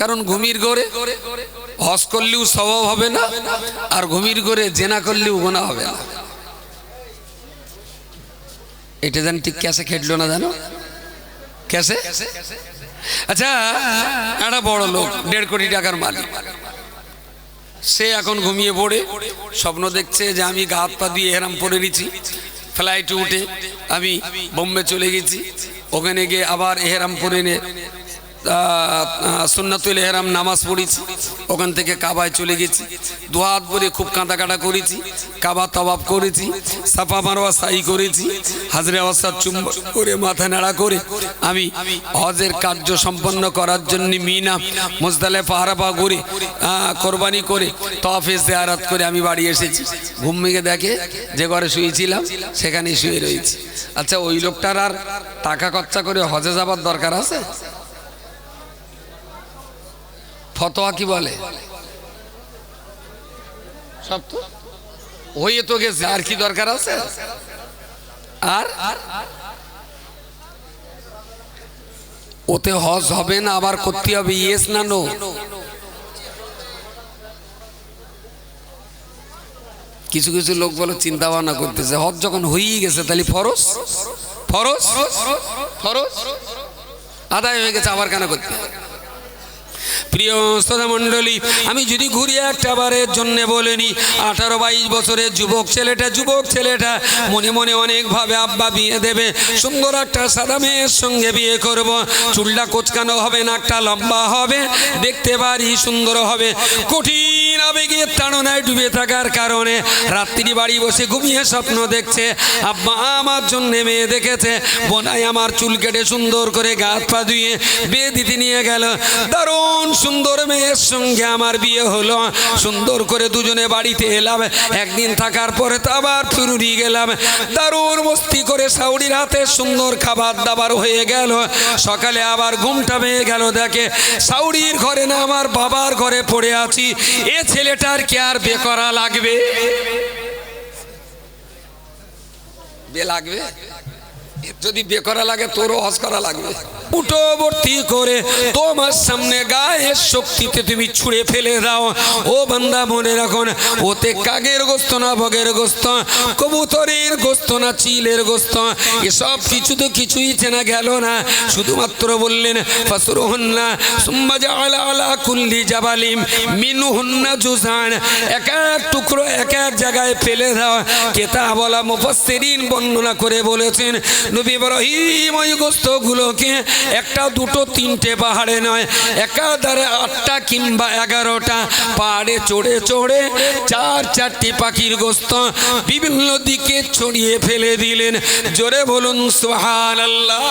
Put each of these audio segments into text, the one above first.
কারণ ঘুমির করে হজ করলেও স্বভাব হবে না, আর ঘুমির করে জেনা করলেও গোনা হবে না। এটা জানি ঠিক ক্যাসে খেটলো না জানো? ক্যাসে? আচ্ছা একটা বড় লোক, দেড় কোটি টাকার মালিক। সে এখন ঘুমিয়ে পড়ে, স্বপ্ন দেখছে যে আমি গা হাত পা দিয়ে হেরাম পরে নিচ্ছি ফ্লাইটে উঠে আমি বোম্বে চলে গেছি, ওখানে গিয়ে আবার এহেরাম পরে নে সুন্নাতুল এহরাম নামাজ পড়েছি। ওখান থেকে কাবায় চলে গেছি। দু হাত ভরে খুব কাঁদা কাটা করেছি। কাবা তবাব করেছি। সাফা মারোয়া সাই করেছি। হাজরে আওয়াজ চুম্ব করে মাথা নাড়া করে আমি হজের কার্য সম্পন্ন করার জন্য মিনা মুজদালে পাহারাপা করে কোরবানি করে তফে জিয়ারাত করে আমি বাড়ি এসেছি। ঘুম ভেঙে দেখে যে ঘরে শুয়েছিলাম সেখানে শুয়ে রয়েছি। আচ্ছা ওই লোকটার আর টাকা খরচা করে হজে যাবার দরকার আছে? ফতোয়া কি বলে? সব তো? হয়ে তো গেছে, আর কি দরকার আছে? আর? ওতে হজ হবে না, আবার করতে হবে ইয়েস না নো কিছু কিছু লোক বলে চিন্তা ভাবনা করতেছে, হজ যখন হয়েই গেছে, তাহলে ফরজ? ফরজ? ফরজ? আদায় হয়ে গেছে, আবার কেন করতে? প্রিয় শ্রোতা মণ্ডলী আমি যদি ঘুরি একটা বারের জন্যে বলিনি আঠারো বাইশ বছরের যুবক ছেলেটা যুবক ছেলেটা মনে মনে অনেকভাবে আব্বা বিয়ে দেবে। সুন্দর একটা সাদা মেয়ের সঙ্গে বিয়ে করব। চুলটা কোচকানো হবে না, একটা লম্বা হবে। দেখতে পারি সুন্দর হবে। কঠিন আবেগের তাড়নায় ডুবে থাকার কারণে রাত্রি বাড়ি বসে ঘুমিয়ে স্বপ্ন দেখছে, আব্বা, আমার জন্য মেয়ে দেখেছে। বোনাই আমার চুল কেটে সুন্দর করে গাছ পা ধুয়ে বিয়ে দিতে নিয়ে গেল। দারুণ সুন্দর মেয়ের সঙ্গে আমার বিয়ে হলো। সুন্দর করে দুজনে বাড়িতে এলাম। একদিন থাকার পরে তো আবার ফিরুরি গেলাম। দারুণ মস্তি করে সাউরির হাতে সুন্দর খাবার দাবার হয়ে গেল। সকালে আবার ঘুমটা পেয়ে গেল, দেখে সাউরির ঘরে না, আমার বাবার ঘরে পড়ে আছি। এ ছেলেটার কি আর বে করা লাগবে? বে লাগবে? যদি বে করা লাগে, তোরও হজ করা লাগবে। উটোবর্তী করে তোমার সামনে গায়ের শক্তিতে তুমি ছুঁড়ে ফেলে দাও। ও বান্দা, মনে রাখুন ওতে কাগের গোস্ত না, ভগের গোস্ত, কবুতরের গোস্ত না, চিলের গোস্ত। এসব কিছু তো কিছুই চেনা গেল না। শুধুমাত্র বললেন ফাসুর হন্না সুম্মা জাআলা আলা কুল্লি জাবালিম মিনু হন্না জুজান। এক এক টুকরো, এক এক জায়গায় ফেলে দাও। কেতাবলা মুফাসসিরিন বর্ণনা করে বলেছেন নবী ইব্রাহিম ওই গোস্তগুলোকে একটা দুটো তিনটে পাহাড়ে নয়, একাধারে আটটা কিংবা এগারোটা পাহাড়ে চড়ে চড়ে চার চারটি পাখির গোস্ত বিভিন্ন দিকে ছড়িয়ে ফেলে দিলেন। জোরে বলুন সোহান আল্লাহ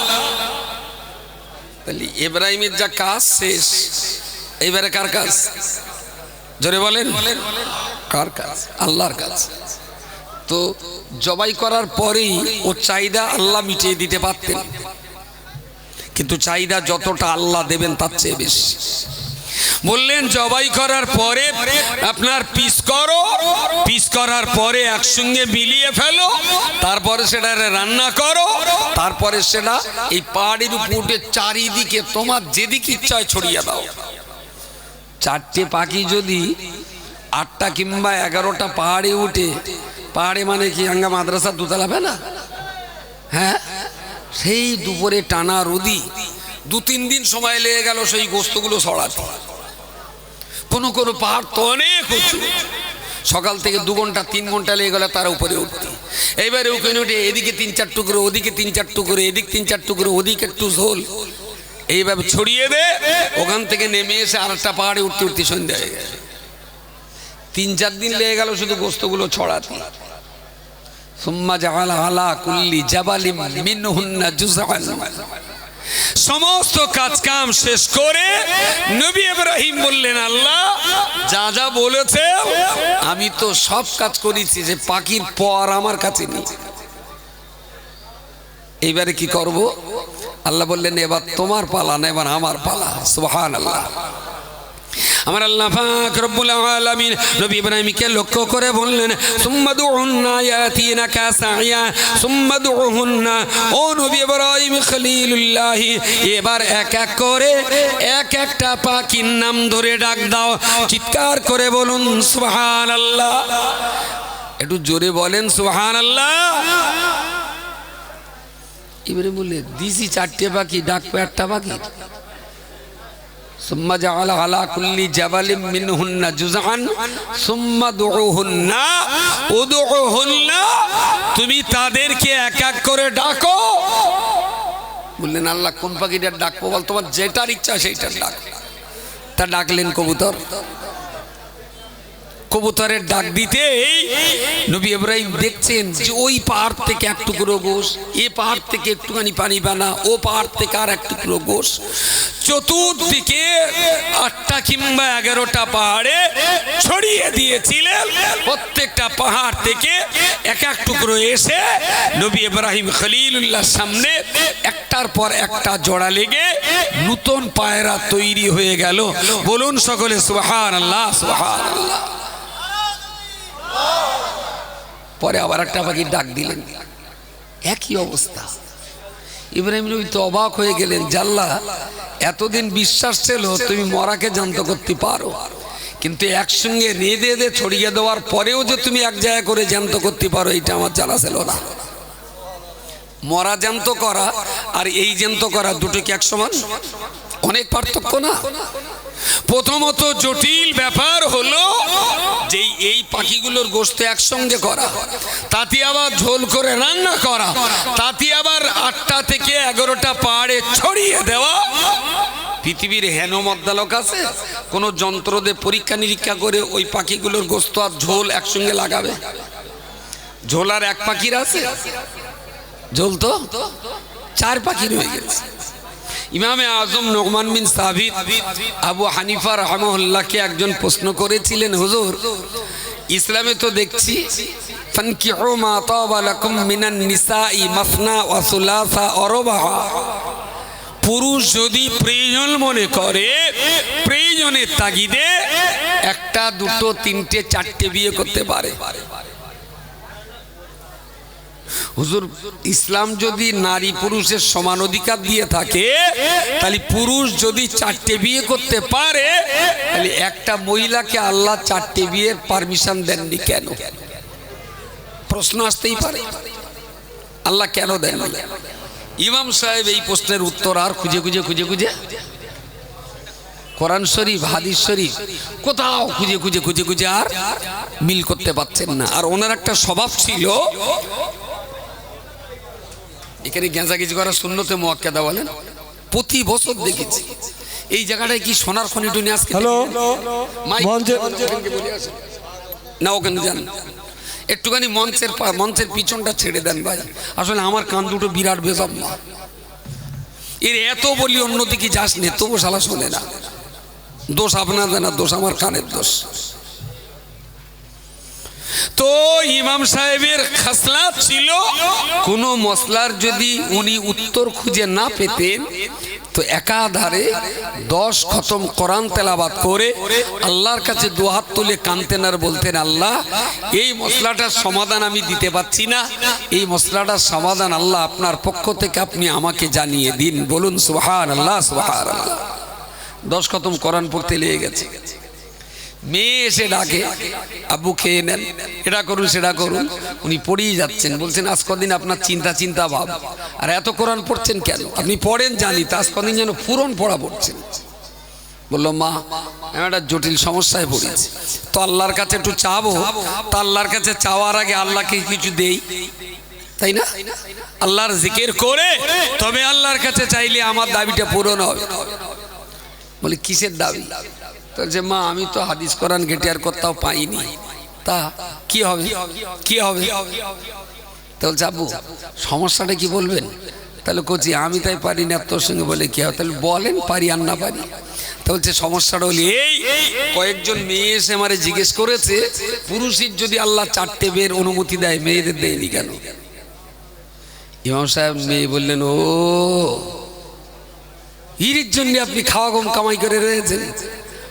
তাহলে ইব্রাহিমের যা কাজ শেষ এইবারে কার কাজ? জোরে বলেন। কার কাজ? আল্লাহর কাজ। তো জবাই করার পরেই ও চাহিদা আল্লাহ মিটিয়ে দিতে পারতেন। কিন্তু চাহিদা যতটা আল্লাহ দেবেন তার চেয়ে বেশি। বললেন, জবাই করার পরে আপনার পিস করো, পিস করার পরে একসঙ্গে মিলিয়ে ফেলো, তারপরে সেটা রান্না করো, তারপরে সেটা এই পাহাড়ের উপরে চারিদিকে তোমার যেদিকে ইচ্ছায় ছড়িয়ে দাও। চারটে পাখি যদি আটটা কিংবা এগারোটা পাহাড়ে উঠে পাহাড়ে মানে কি আঙ্গা মাদ্রাসা দুতলা না হ্যাঁ? সেই দুপুরে টানা রোদি দু তিন দিন সময় লেগে গেল সেই গোস্তগুলো সরাতে। কোনো কোনো পাহাড় তো অনেক উঁচু। সকাল থেকে দু ঘণ্টা, তিন ঘণ্টা লেগে গেলে তার উপরে উঠতে। এইবারে ওখানে উঠে এদিকে তিন চার টুকরো, ওদিকে তিন চার টুকরো, এদিক তিন চার টুকরো, ওদিকে একটু ঝোল। এইভাবে ছড়িয়ে দে, ওখান থেকে নেমে এসে আর একটা পাহাড়ে উঠতে উঠতে সন্ধ্যা হয়ে গেছে তিন চার দিন লেগে গেল শুধু গোস্তগুলো ছড়াতে। সমস্ত কাজ কাম শেষ করে নবী ইব্রাহিম বললেন, আল্লাহ, যা যা বলেছে, আমি তো সব কাজ করেছি যে পাখির পর আমার কাছে নেই। কি করব? আল্লাহ বললেন, এবার তোমার পালা না, এবার আমার পালা। সুবহান আল্লাহ আমার আল্লাহ পাক রব্বুল আলামিন নবী ইব্রাহিমকে লক্ষ্য করে বললেন সুম্মা দুউন্না ইয়াতিনাকা সাইয়া সুম্মা দুউহুন্না ও নবী ইব্রাহিম খলিলুল্লাহ, এবার এক এক করে এক একটা পাখির নাম ধরে ডাক দাও, চিৎকার করে বলুন, সুবহানাল্লাহ। একটু জোরে বলেন, সুবহানাল্লাহ। এবারে বললে, দিছি চারটে পাখি ডাকবো একটা পাখি ثم جعل على كل جبل منهن جزعا ثم دعوهن ادعوهن তুমি তাদেরকে এক এক করে ডাকো বললেন আল্লাহ কোন পাখিটার ডাকবো বল তোমার যেটার ইচ্ছা সেইটার ডাক তা ডাকলেন কবুতর কবুতরের ডাক দিতে নবী ইব্রাহিম দেখছেন যে ওই পাহাড় থেকে এক টুকরো গোস এ পাহাড় থেকে একটুখানি পানি বানা, ও পাহাড় থেকে আর এক টুকরো গোস চতুর্দিকে আটটা কিংবা এগারোটা পাহাড়ে ছড়িয়ে দিয়েছিলেন। প্রত্যেকটা পাহাড় থেকে এক এক টুকরো এসে নবী ইব্রাহিম খলিলুল্লাহর সামনে একটার পর একটা জোড়া লেগে নূতন পায়রা তৈরি হয়ে গেল। বলুন সকলে সুবহান আল্লাহ সুবহান আল্লাহ পরে আবার একটা পাখির ডাক দিলেন। একই অবস্থা। ইব্রাহিম নবী তো অবাক হয়ে গেলেন, জাল্লা, এতদিন বিশ্বাস ছিল তুমি মরাকে জানত করতে পারো। কিন্তু একসঙ্গে রেঁধে দে ছড়িয়ে দেওয়ার পরেও যে তুমি এক জায়গায় করে জ্যান্ত করতে পারো এটা আমার জানা ছিল না। মরা জ্যান্ত করা আর এই জ্যান্ত করা দুটো কি এক সমান অনেক পার্থক্য না? প্রথমত জটিল ব্যাপার হলো যে এই পাখিগুলোর গোস্ত একসঙ্গে করা, তাতে আবার ঝোল করে রান্না করা, তাতে আবার আটটা থেকে এগারোটা পাহাড়ে ছড়িয়ে দেওয়া। পৃথিবীর হেন মদ্দালক আছে, কোনো যন্ত্র দিয়ে পরীক্ষা নিরীক্ষা করে ওই পাখিগুলোর গোস্ত আর ঝোল একসঙ্গে লাগাবে। ঝোল আর এক পাখির আছে? ঝোল তো চার পাখির হয়ে গেছে। ইমামে আজম নোমান বিন সাবিত আবু হানিফা রহমউল্লাহকে একজন প্রশ্ন করেছিলেন, হুজুর, ইসলামে তো দেখছি পুরুষ যদি প্রয়োজন মনে করে, প্রয়োজনের তাগিদে একটা, দুটো, তিনটে, চারটে বিয়ে করতে পারে। হুজুর, ইসলাম যদি নারী পুরুষের সমান অধিকার দিয়ে থাকে, তাহলে পুরুষ যদি চারটে বিয়ে করতে পারে, তাহলে একটা মহিলাকে আল্লাহ চারটে বিয়ের পারমিশন দেননি কেন? প্রশ্ন আসতেই পারে। আল্লাহ কেন দেন ইমাম সাহেব এই প্রশ্নের উত্তর আর খুঁজে খুঁজে খুঁজে খুঁজে কোরআন শরীফ, হাদিস শরীফ কোথাও খুঁজে খুঁজে খুঁজে খুঁজে আর মিল করতে পারছেন না। আর ওনার একটা স্বভাব ছিল এখানে গেঁজাগেজি করা শূন্যতে মোয়াক্কেদা বলেন। প্রতি বছর দেখেছি। এই জায়গাটায় কি সোনার খনি টুনি আজকে না ওখানে যান। একটুখানি মঞ্চের মঞ্চের পিছনটা ছেড়ে দেন ভাই। আসলে আমার কান দুটো বিরাট বেজাম না এর এত বলি অন্যদিকে যাস নে তবু শালা শোনে না। দোষ আপনাদের না দোষ আমার কানের দোষ। তো ইমাম সাহেবের খাসলাত ছিল, কোন মশলার যদি উনি উত্তর খুঁজে না পেতেন, তো একাধারে দশ খতম কোরআন তেলাবাদ করে আল্লাহর কাছে দুহাত তুলে কানতেন আর বলতেন, আল্লাহ, এই মশলাটার সমাধান আমি দিতে পারছি না। এই মশলাটার সমাধান আল্লাহ আপনার পক্ষ থেকে আপনি আমাকে জানিয়ে দিন। বলুন সুহান আল্লাহ সুহান আল্লাহ দশ খতম কোরআন পড়তে লেগে গেছে। মেয়ে এসে ডাকে, আব্বু খেয়ে নেন, এটা করুন, সেটা করুন। উনি পড়েই যাচ্ছেন, বলছেন, আজ কদিন আপনার চিন্তা চিন্তা ভাব। আর এত কোরআন পড়ছেন কেন? আপনি পড়েন জানি, তা আজ কদিন যেন পুরন পড়া পড়ছেন বলল, মা, আমি একটা জটিল সমস্যায় পড়েছি তো আল্লাহর কাছে একটু চাবো। তো আল্লাহর কাছে চাওয়ার আগে আল্লাহকে কিছু দেই, তাই না? আল্লাহর জিকির করে তবে আল্লাহর কাছে চাইলে আমার দাবিটা পূরণ হবে। বলে, কিসের দাবি? তো যে, মা, আমি তো হাদিস কোরআন ঘেটে আর কোথাও পাইনি। তা কি হবে? কি হবে? তো আব্বু সমস্যাটা কি বলবেন? তাহলে কচি, আমি তাই পারি না, তোর সঙ্গে বলে কি হবে? তাহলে বলেন, পারি আর না পারি। তো বলছে সমস্যাটা হলি, এই কয়েকজন মেয়ে এসে আমারে জিজ্ঞেস করেছে, পুরুষের যদি আল্লাহ চারটে বের অনুমতি দেয়, মেয়েদের দেয়নি কেন? ইমাম সাহেব মেয়ে বললেন, ও, ইরির জন্য আপনি খাওয়া কম কামাই করে রয়েছেন।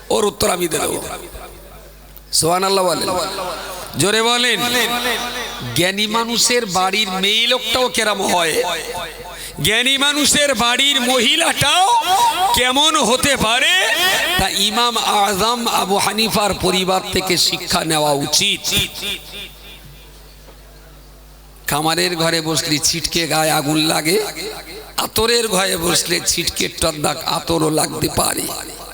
ওর উত্তর আমি দেবো। বলেন। জোরে বলেন। জ্ঞানী মানুষের বাড়ির মেয়ে লোকটাও কেরাম হয়। জ্ঞানী মানুষের বাড়ির মহিলাটাও কেমন হতে পারে? তা ইমাম আজম আবু হানিফার পরিবার থেকে শিক্ষা নেওয়া উচিত। কামারের ঘরে বসলে ছিটকে গায়ে আগুন লাগে, আতরের ঘরে বসলে ছিটকে টদ্দাক আতরও লাগতে পারে।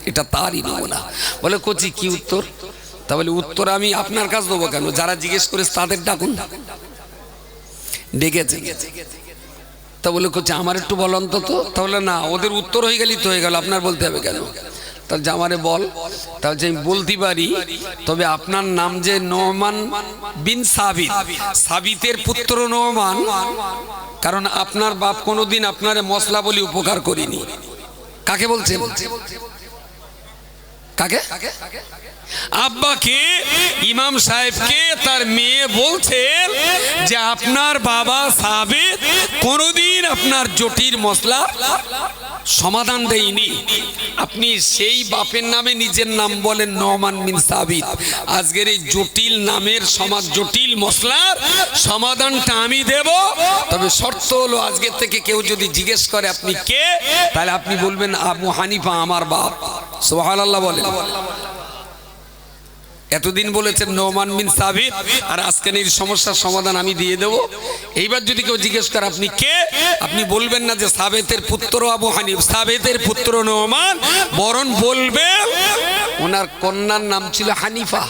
এটা তারই নমুনা। বলে, কচি, কি উত্তর? তা বলে, উত্তর আমি আপনার কাছ দেবো কেন? যারা জিজ্ঞেস করে তাদের ডাকুন। ডেকেছে। তা বলে করছে আমার একটু বল অন্তত। তাহলে না, ওদের উত্তর হয়ে গেলি তো হয়ে গেল, আপনার বলতে হবে কেন? তাহলে যে আমারে বল। তাহলে আমি বলতে পারি, তবে আপনার নাম যে নোমান বিন সাবিত, সাবিতের পুত্র নোমান কারণ আপনার বাপ কোনোদিন আপনার মশলা বলি উপকার করিনি। কাকে বলছে? কাকে? আব্বাকে, ইমাম সাহেবকে তার মেয়ে বলছেন যে আপনার বাবা সাবেদ কোনোদিন আপনার জটির মশলা সমাধান দেয়নি। আপনি সেই বাপের নামে নিজের নাম বলেন নহমান বিন সাবিত। আজকের এই জটিল নামের সমাজ, জটিল মশলার সমাধানটা আমি দেব। তবে শর্ত হলো আজকের থেকে কেউ যদি জিজ্ঞেস করে আপনি কে, তাহলে আপনি বলবেন আবু হানিফা আমার বাপ। এতদিন বলেছেন নোমান বিন সাবিত, আর আজকের এই সমস্যার সমাধান আমি দিয়ে দেব। এইবার যদি কেউ জিজ্ঞেস করে, আপনি কে? আপনি বলবেন না যে সাবেতের পুত্র আবু হানিফ, সাবেতের পুত্র নোমান, বরং বলবেন ওনার কন্যার নাম ছিল হানিফা।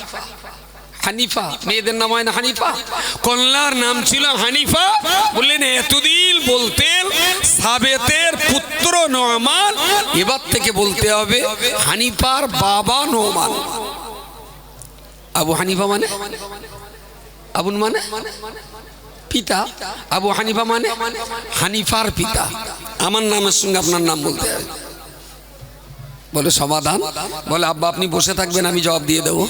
হানিফা, মেয়েদের নাম হয় না হানিফা? কন্যার নাম ছিল হানিফা। বললেন, এতদিন বলতেন সাবেতের পুত্র নোমান এবার থেকে বলতে হবে, হানিফার বাবা নোমান আবু হানিফা মানে? আবুন মানে? পিতা। আবু হানিফা মানে? হানিফার পিতা। আমার নামের সঙ্গে আপনার নাম বলতে হবে। বলে সমাধান। বলে, আব্বা, আপনি বসে থাকবেন, আমি জবাব দিয়ে দেবো।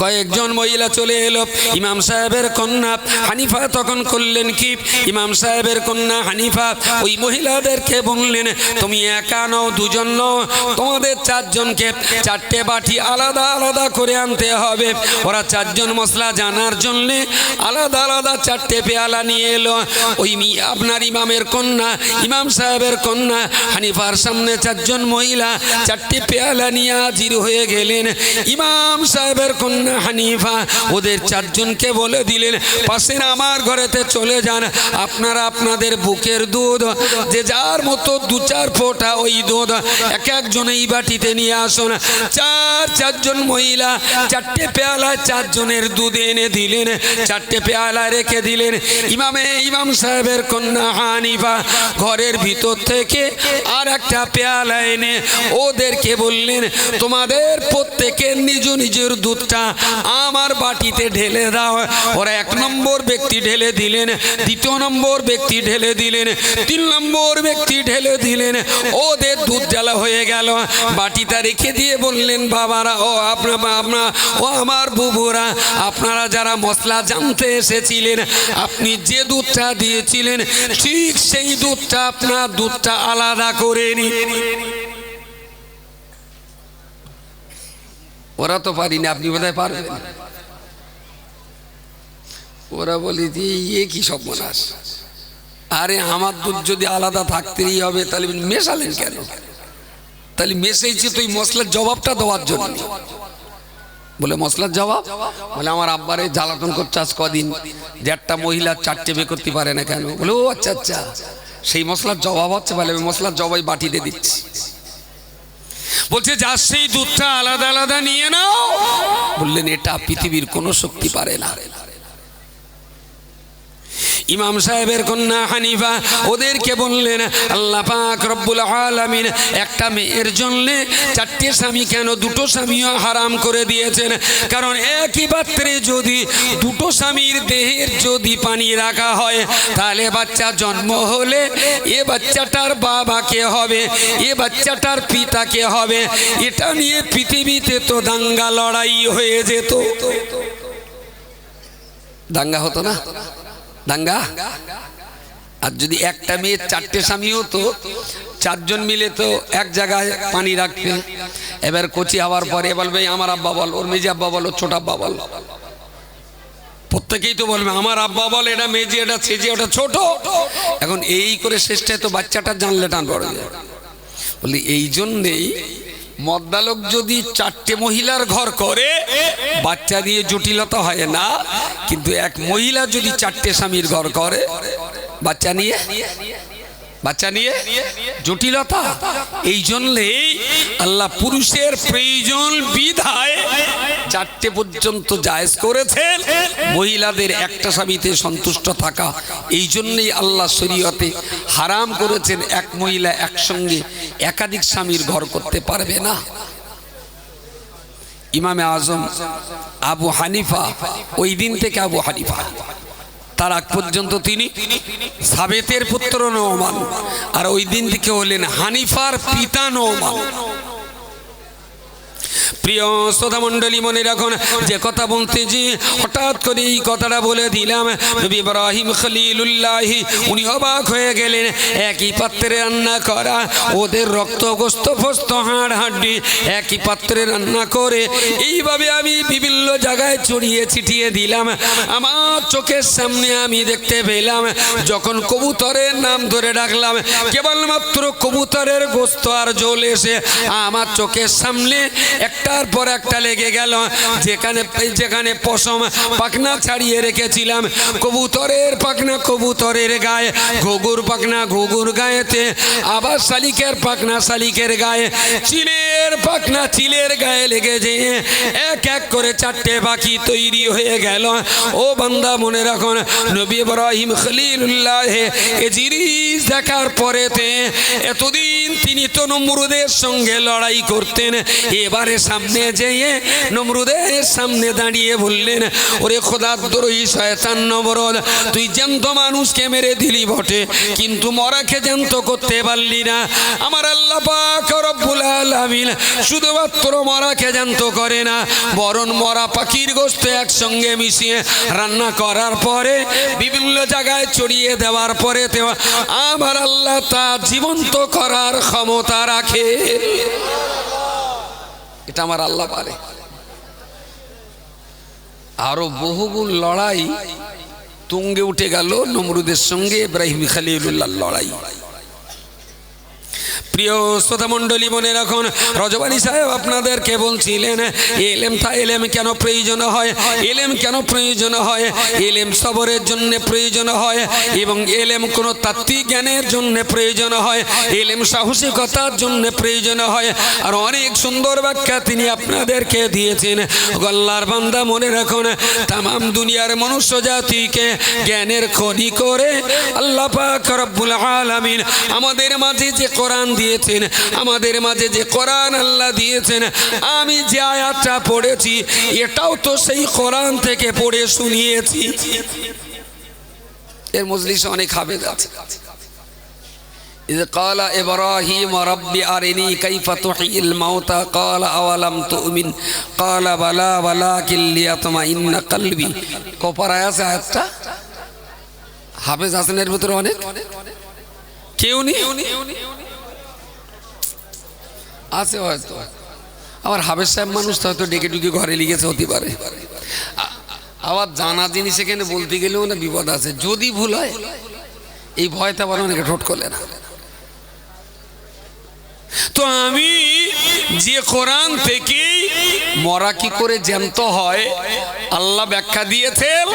কয়েকজন মহিলা চলে এলো। ইমাম সাহেবের কন্যা হানিফা তখন করলেন কি? ইমাম সাহেবের কন্যা হানিফা ওই মহিলাদেরকে বললেন, তুমি একা নও, দুজন নও, তোমাদের চারজনকে চারটে বাটি আলাদা আলাদা করে আনতে হবে। ওরা চারজন মশলা জানার জন্যে আলাদা আলাদা চারটে পেয়ালা নিয়ে এলো। ওই আপনার ইমামের কন্যা, ইমাম সাহেবের কন্যা হানিফার সামনে চারজন মহিলা চারটে পেয়ালা নিয়ে হাজির হয়ে গেলেন। ইমাম সাহেবের কন্যা হানিফা ওদের চারজনকে বলে দিলেন, পাশের আমার ঘরেতে চলে যান, আপনারা আপনাদের বুকের দুধ, যে যার মতো দু চার ফোঁটা ওই দুধ এক একজন এই বাটিতে নিয়ে আসুন। চার, চারজন মহিলা চারটে পেয়ালা চারজনের দুধ এনে দিলেন, চারটে পেয়ালা রেখে দিলেন। ইমামে, ইমাম সাহেবের কন্যা হানিফা ঘরের ভিতর থেকে আর একটা পেয়ালা এনে ওদেরকে বললেন, তোমাদের প্রত্যেকের নিজ নিজের দুধটা আমার বাটিতে ঢেলে দাও। ওরা এক নম্বর ব্যক্তি ঢেলে দিলেন, দ্বিতীয় নম্বর ব্যক্তি ঢেলে দিলেন, তিন নম্বর ব্যক্তি ঢেলে দিলেন। ওদের দুধ জ্বালা হয়ে গেল। বাটিটা রেখে দিয়ে বললেন, বাবারা, ও আপনার আপনার ও আমার বুবুরা, আপনারা যারা মশলা জানতে এসেছিলেন, আপনি যে দুধটা দিয়েছিলেন, ঠিক সেই দুধটা, আপনার দুধটা আলাদা করে নিন। ওরা তো পারিনি, আপনি বোধহয় পারবেন। ওরা বলি যে ইয়ে কি সব সর্বনাশ? আরে, আমার দুধ যদি আলাদা থাকতেই হবে, তাহলে মেশালেন কেন? তাহলে মেশাইছি তো এই মশলার জবাবটা দেওয়ার জন্য। বলে, মশলার জবাব? বলে, আমার আব্বারে জ্বালাতন করছে আজ কদিন। যে একটা মহিলা চারটে বে করতে পারে না কেন? বলে, ও আচ্ছা আচ্ছা। সেই মশলার জবাব হচ্ছে, বলে, আমি মশলার জবাই বাটিতে দিচ্ছি। বলছে যার সেই দুধটা আলাদা আলাদা নিয়ে নাও। বললেন, এটা পৃথিবীর কোনো শক্তি পারে না। ইমাম সাহেবের কন্যা হানিফা, ওদেরকে বললেন, আল্লাহ পাক রব্বুল আলামিন একটা মেয়ের জন্য চারটে স্বামী কেন দুটো স্বামীও হারাম করে দিয়েছেন? কারণ একই পাত্রে যদি দুটো স্বামীর দেহের যদি পানি রাখা হয়, তাহলে বাচ্চা জন্ম হলে এ বাচ্চাটার বাবা কে হবে? এ বাচ্চাটার পিতা কে হবে? এটা নিয়ে পৃথিবীতে তো দাঙ্গা লড়াই হয়ে যেত। দাঙ্গা হতো না? দাঙ্গা? আর যদি একটা মেয়ে চারটে স্বামী হতো চারজন মিলে তো এক জায়গায় পানি রাখতে এবার কচি হওয়ার পরে বলবে, আমার আব্বা বল, ওর মেজি আব্বা বল, ওর ছোট আব্বা বল। প্রত্যেকেই তো বলবে, আমার আব্বা বল, এটা মেজি এটা ছেজি ওটা ছোট। এখন এই করে শেষটায় তো বাচ্চাটা জানলে টান পড়ে বলি, এই জন্যেই মদ্দালক যদি চারটে মহিলার ঘর করে, বাচ্চা দিয়ে জটিলতা হয় না, কিন্তু এক মহিলা যদি চারটে স্বামীর ঘর করে, বাচ্চা নিয়ে? বাচ্চা নিয়ে? জটিলতা। এই জন্যেই আল্লাহ পুরুষের প্রয়োজন বিধায় চারটে পর্যন্ত জায়েজ করেছেন। মহিলাদের একটা স্বামীতে সন্তুষ্ট থাকা। এই জন্যেই আল্লাহ শরীয়তে হারাম করেছেন এক মহিলা একসঙ্গে একাধিক স্বামীর ঘর করতে পারবে না। ইমামে আজম আবু হানিফা, ওই দিন থেকে আবু হানিফা। তার আগ পর্যন্ত তিনি সাবেতের পুত্র নওমান। আর ওই দিন থেকে হলেন হানিফার পিতা নওমান। প্রিয় শ্রোতা মণ্ডলী মনে রাখুন, যে কথা বলতে যে হঠাৎ করে এই কথাটা বলে দিলাম। নবী ইব্রাহিম খলিলুল্লাহ, উনি অবাক হয়ে গেলেন, একই পাত্রে রান্না করা, ওদের রক্ত গোস্ত ফস্ত হাড়, হাড্ডি, একই পাত্রে রান্না করে, এইভাবে আমি বিভিন্ন জায়গায় ছড়িয়ে ছিটিয়ে দিলাম। আমার চোখের সামনে আমি দেখতে পেলাম, যখন কবুতরের নাম ধরে ডাকলাম, কেবলমাত্র কবুতরের গোস্ত আর জল এসে আমার চোখের সামনে একটার পর একটা লেগে গেল। যেখানে যেখানে পশম, পাখনা ছাড়িয়ে রেখেছিলাম। কবুতরের পাখনা কবুতরের গায়ে, ঘুঘুর পাখনা ঘুঘুর গায়েতে, আবার শালিকের পাখনা শালিকের গায়ে, চিলের পাখনা চিলের গায়ে লেগে যেয়ে এক এক করে চারটে পাখি তৈরি হয়ে গেল। ও বান্দা, মনে রাখুন, নবী ইব্রাহিম খলিলুল্লাহ এ জিনিস দেখার পরেতে এতদিন তিনি তো নমরুদের সঙ্গে লড়াই করতেন। এবারে সামনে যেয়ে নমরুদের সামনে দাঁড়িয়ে বললেন, ওরে খোদার দরই শয়তান নবরদ, তুই জ্যান্ত মানুষকে মেরে দিলি বটে, কিন্তু মরাকে জ্যান্ত করতে পারলি না। আমার আল্লাহ পাক শুধুমাত্র মরাকে জ্যান্ত করে না বরণ মরা পাখির গোস্ত একসঙ্গে মিশিয়ে রান্না করার পরে, বিভিন্ন জায়গায় ছড়িয়ে দেওয়ার পরে আমার আল্লাহ তা জীবন্ত করার ক্ষমতা রাখে। এটা আমার আল্লাহ পারে। আরও বহুগুণ লড়াই তুঙ্গে উঠে গেল নমরুদের সঙ্গে ইব্রাহিম লড়াই লড়াই। প্রিয় শ্রোতা মণ্ডলী, মনে রাখুন, রজবানী সাহেব আপনাদেরকে বলছিলেন, এলেম তা এলেম কেন প্রয়োজন হয়? এলেম কেন প্রয়োজন হয়? এলেম সবরের জন্য প্রয়োজন হয় এবং এলেম কোনো তাত্ত্বিক জ্ঞানের জন্য প্রয়োজন হয়। এলেম সাহসিকতার জন্য প্রয়োজন হয়। আর অনেক সুন্দর ব্যাখ্যা তিনি আপনাদেরকে দিয়েছেন। গল্লার বান্দা, মনে রাখুন তাম দুনিয়ার মনুষ্য জাতিকে জ্ঞানের খনি করে আল্লাহ পাক রব্বুল আলামিন আমাদের মাঝে যে কোরআন দিয়েছেন আমাদের মাঝে যে কোরআন আল্লাহ দিয়েছেন আমি যে আয়াতটা পড়েছি এটাও তো সেই কোরআন থেকে পড়ে শুনিয়েছি এর মজলিসে অনেক হাফেজ আছে إذ قال إبراهيم رب أرني كيف تحيي الموتى قال أولم تؤمن قال بلى ولكن ليطمئن قلبي কপার আছে আয়াতটা হাফেজ হাসানের ভিতরে অনেক কেউ নেই আছে হয়তো। আবার হাবের সাহেব মানুষ তো হয়তো ডেকে ডুকে ঘরে লিখেছে হতে পারে। আবার জানা জিনিস এখানে বলতে গেলেও না বিপদ আছে। যদি ভুল হয়, এই ভয়তে আবার অনেকে ঠোঁট করলে না। তো আমি যে কোরআন থেকে মরা কি করে জ্যান্ত হয়, আল্লাহ ব্যাখ্যা দিয়েছেন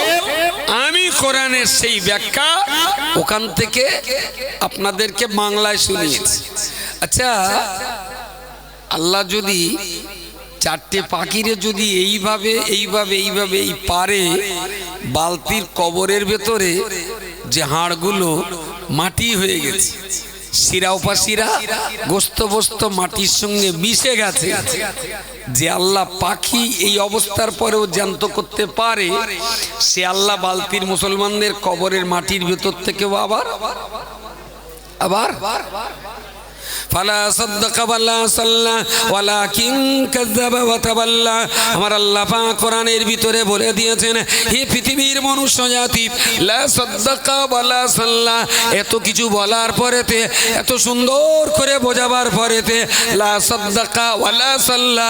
আমি কোরআনের সেই ব্যাখ্যা ওখান থেকে আপনাদেরকে বাংলায় শুনিয়েছি। আচ্ছা আল্লাহ যদি চারটে পাখিরে যদি এইভাবে এইভাবে এইভাবে এই পারে বালতির কবরের ভেতরে যে হাড়গুলো মাটি হয়ে গেছে, শিরা উপাসিরা গোস্ত বস্ত মাটির সঙ্গে মিশে গেছে, যে আল্লাহ পাখি এই অবস্থার পরেও জ্যান্ত করতে পারে, সে আল্লাহ বালতির মুসলমানদের কবরের মাটির ভেতর থেকেও আবার আবার ফালা সাদ্দাকা ওয়ালা সাল্লা, ওয়ালাকিন কাযাবা ওয়া তাওয়াল্লা আমার আল্লাহ পাক কোরআনের ভিতরে বলে দিয়েছেন, হে পৃথিবীর মনুষ্য জাতি, লা সাদ্দাকা ওয়ালা সাল্লা, এত কিছু বলার পরেতে, এত সুন্দর করে বোঝাবার পরেতে, লা সাদ্দাকা ওয়ালা সাল্লা,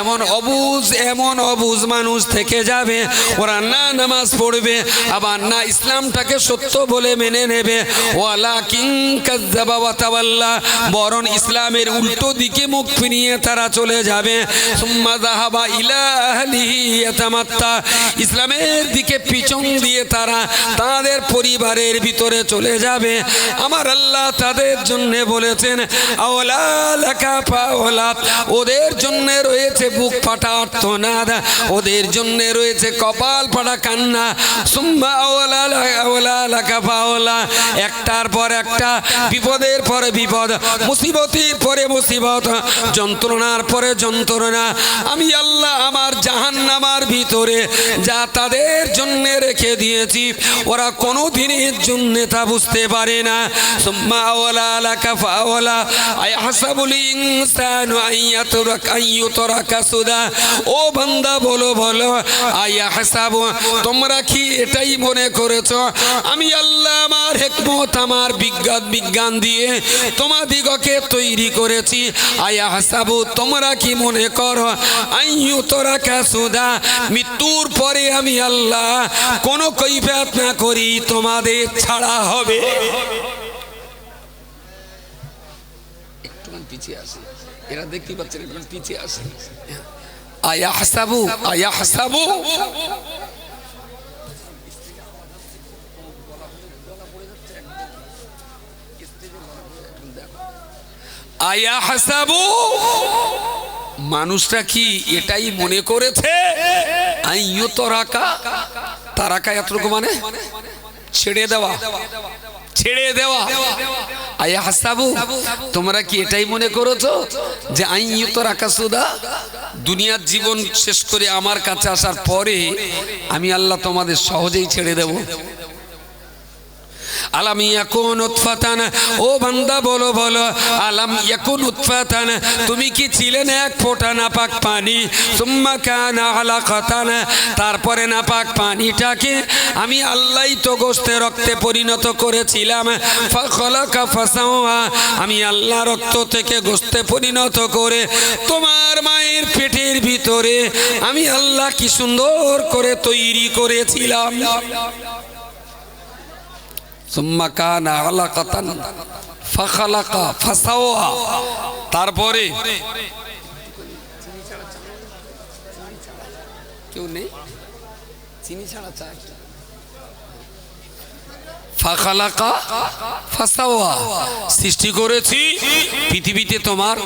এমন অবুজ এমন অবুজ মানুষ থেকে যাবে, ওরা না নামাজ পড়বে, আবার না ইসলামটাকে সত্য বলে মেনে নেবে ওয়ালা কিং কাজ্জাবা ওয়া তাওয়াল্লা বরং ইসলামের উল্টো দিকে মুখ ফিরিয়ে তারা চলে যাবে ইসলামের দিকে পিছন দিয়ে তারা তাদের পরিবারের ভিতরে চলে যাবে। আমার আল্লাহ তাদের জন্য বলেছেন ওদের জন্য রয়েছে বুক ফাটা আর্তনাদ ওদের জন্য রয়েছে কপাল ফাটা কান্না। সুম্মা একটার পর একটা, বিপদের পর বিপদ। মুসিবতের পরে মুসিবত যন্ত্রণার পরে যন্ত্রণা। আমি আল্লাহ আমার জাহান্নামার ভিতরে যা তাদের জন্য রেখে দিয়েছি, ওরা কোনো দিনের জন্য তা বুঝতে পারে না। ও বান্দা বলো বলো, আয়া হাসাবু, তোমরা কি এটাই মনে করেছ? আমি আল্লাহ আমার হেকমত, আমার বিজ্ঞান বিজ্ঞান দিয়ে তোমাদিগকে তৈরি করেছি। আয়া হাসাবু, তোমরা কি মনে করো? আইয়ু তোরা সুদা, মৃত্যুর পরে আমি আল্লাহ কোনো কৈফিয়ত না করি, তোমাদের ছাড়া হবে। একটুখানি পিছিয়ে আসে। এরা দেখতে পাচ্ছেন একটু পিছিয়ে আসে। আয়া হাসাবু আয়া হাসাবু। আয়া হাসাবু মানুষটা কি এটাই মনে করেছে? আইয়ু তরাকা তারাকা এতটুকু মানে ছেড়ে দেওয়া। ছেড়ে দেওয়া। আয়া হাসাবু তোমরা কি এটাই মনে করেছ যে আইয়ু তরাকা সুদা? দুনিয়ার জীবন শেষ করে আমার কাছে আসার পরে আমি আল্লাহ তোমাদের সহজেই ছেড়ে দেব। আলাম ইয়াকুন উৎফাতান। ও বান্দা, বলো বলো, আলাম ইয়াকুন উৎফাতান। তুমি কি ছিলেন এক ফোঁটা নাপাক পানি? সুম্মা কানা আলাকাতান। তারপরে নাপাক পানিটাকে আমি আল্লাহই তো গোস্তে রক্তে পরিণত করেছিলাম। ফাখলাকা ফাসাওয়া। আমি আল্লাহ রক্ত থেকে গোস্তে পরিণত করে তোমার মায়ের পেটের ভিতরে আমি আল্লাহ কি সুন্দর করে তৈরি করেছিলাম। তারপরে কেউ নেই? চিনি ছাড়া চা সৃষ্টি করেছি পৃথিবীতে তোমার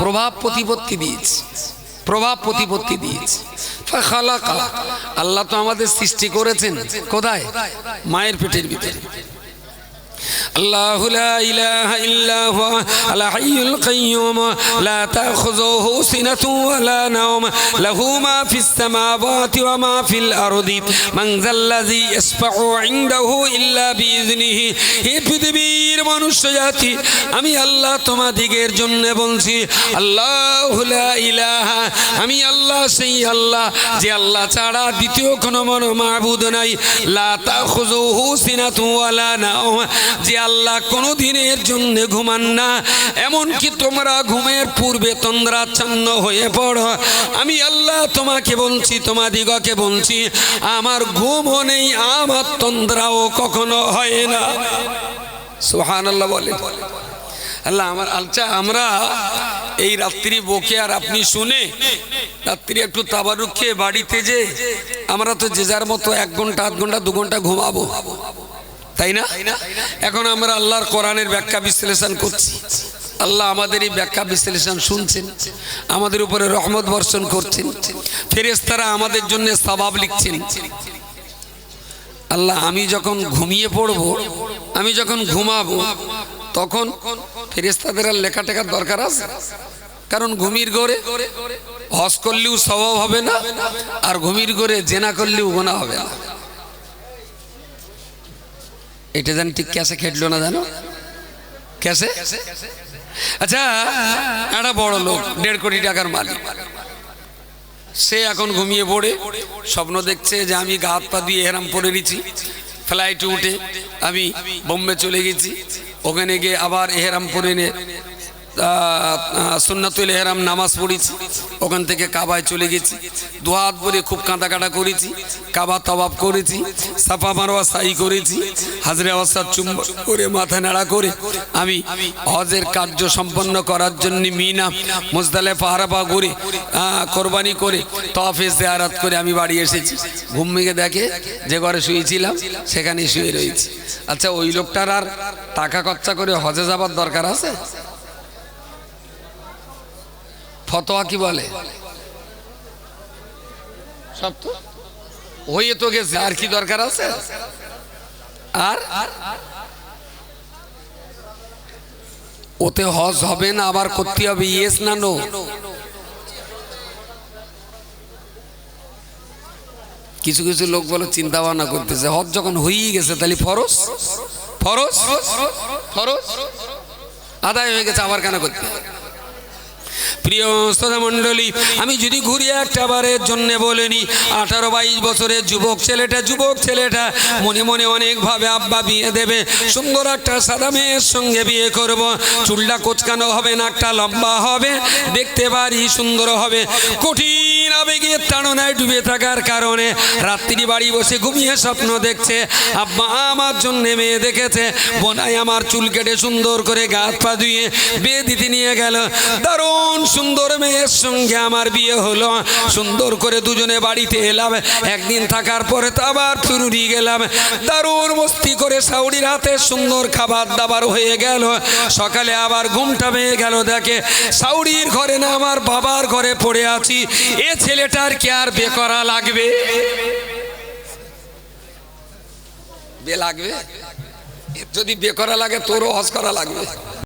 প্রভাব প্রতিপত্তি দিয়েছি প্রভাব প্রতিপত্তি দিয়েছি ফাখালাকা। আল্লাহ তো আমাদের সৃষ্টি করেছেন। কোথায়? মায়ের পেটের ভিতরে। الله لا إله إلا هو الحي القيوم لا تأخذه سنة ولا نوم له ما في السماوات وما في الأرض من ذا الذي يشفع عنده إلا بإذنه হে পৃথিবীর মনুষ্য জাতি আমি আল্লাহ তোমাদিগের জন্য বলছি আল্লাহ লা ইলাহা আমি আল্লাহ সেই আল্লাহ যে আল্লাহ ছাড়া দ্বিতীয় কোনো মনো মাহবুদ নাই লা তাখুযুহু সিনাতু ওয়ালা নাওম যে আল্লাহ কোনো দিনের জন্য ঘুমান না। এমনকি তোমরা ঘুমের পূর্বে তন্দ্রাচ্ছন্ন হয়ে পড়ো। আমি আল্লাহ তোমাকে বলছি, তোমাদিগকে বলছি, আমার ঘুমও নেই, আমার তন্দ্রাও কখনো হয় না। সোহান আল্লাহ বলে। আল্লাহ, আমার আলচা, আমরা এই রাত্রি বকে আর আপনি শুনে রাত্রি একটু তাবারুক খেয়ে বাড়িতে যে আমরা তো যে যার মতো এক ঘণ্টা, আধ ঘণ্টা, দু ঘণ্টা ঘুমাবো। তাই না? এখন আমরা আল্লাহর কোরআনের ব্যাখ্যা বিশ্লেষণ করছি। আল্লাহ আমাদের এই ব্যাখ্যা বিশ্লেষণ শুনছেন, আমাদের উপরে রহমত বর্ষণ করছেন। ফেরেস্তারা আমাদের জন্য স্বভাব লিখছেন। আল্লাহ, আমি যখন ঘুমিয়ে পড়ব, আমি যখন ঘুমাবো, তখন ফেরেস্তাদের আর লেখা টেখার দরকার আছে? কারণ ঘুমির গড়ে হজ করলেও স্বভাব হবে না, আর ঘুমির গড়ে জেনা করলেও গোনা হবে না। এটা জানি ঠিক ক্যাসে খেটলো না জানো? ক্যাসে? আচ্ছা একটা বড় লোক, দেড় কোটি টাকার মালিক। সে এখন ঘুমিয়ে পড়ে, স্বপ্ন দেখছে যে আমি গা হাত পা দিয়ে হেরাম পরে নিচ্ছি। ফ্লাইটে উঠে আমি বোম্বে চলে গেছি। ওখানে গিয়ে আবার এহেরাম পরে নে সুন্নাতুল এহরাম নামাজ পড়েছি। ওখান থেকে কাবায় চলে গেছি। দু হাত ভরে খুব কাঁদা কাটা করেছি। কাবা তবাব করেছি। সাফা মারোয়া সাই করেছি। হাজরে অবস্থার চুম্ব করে মাথা নাড়া করে আমি হজের কার্য সম্পন্ন করার জন্য মিনা মুজদালে পাহারাপা আহ, কোরবানি করে তফে জেয়ারাত করে আমি বাড়ি এসেছি। ঘুম ভেঙে দেখে যে ঘরে শুয়েছিলাম সেখানেই শুয়ে রয়েছি। আচ্ছা ওই লোকটার আর টাকা খরচা করে হজে যাবার দরকার আছে? ফতোয়া কি বলে? সব তো? হয়ে তো গেছে আর কি দরকার আছে? আর? ওতে হজ হবে না, আবার করতে হবে ইয়েস না নো কিছু কিছু লোক বলে চিন্তা ভাবনা করতেছে, হজ যখন হয়েই গেছে, তাহলে ফরস ফরজ? ফরস আদায় হয়ে গেছে, আবার কেন করতে? প্রিয় শ্রোতা মণ্ডলী, আমি যদি ঘুরিয়ে একটা বারের জন্য বলিনি আঠারো বাইশ বছরের যুবক ছেলেটা যুবক ছেলেটা মনে মনে অনেকভাবে আব্বা বিয়ে দেবে। সুন্দর একটা সাদা মেয়ের সঙ্গে বিয়ে করব। চুলটা কোচকানো হবে না, একটা লম্বা হবে। দেখতে পারি সুন্দর হবে। কঠিন আবেগের তাড়নায় ডুবে থাকার কারণে রাত্রি বাড়ি বসে ঘুমিয়ে স্বপ্ন দেখছে, আব্বা আমার জন্য মেয়ে দেখেছে, বোনাই আমার চুল কেটে সুন্দর করে গাছ পা ধুয়ে বিয়ে দিতে নিয়ে গেল। দারুণ সুন্দর মেয়ের সঙ্গে আমার বিয়ে হলো। সুন্দর করে দুজনে বাড়িতে এলাম। একদিন থাকার পরে তো আবার ফুরুরি গেলাম। দারুণ মস্তি করে সাউরির হাতে সুন্দর খাবার দাবার হয়ে গেল। সকালে আবার ঘুমটা পেয়ে গেল, দেখে সাউরির ঘরে না, আমার বাবার ঘরে পড়ে আছি। এ ছেলেটার কি আর বে করা লাগবে? বে লাগবে? যদি বে করা লাগে, তোরও হজ করা লাগবে।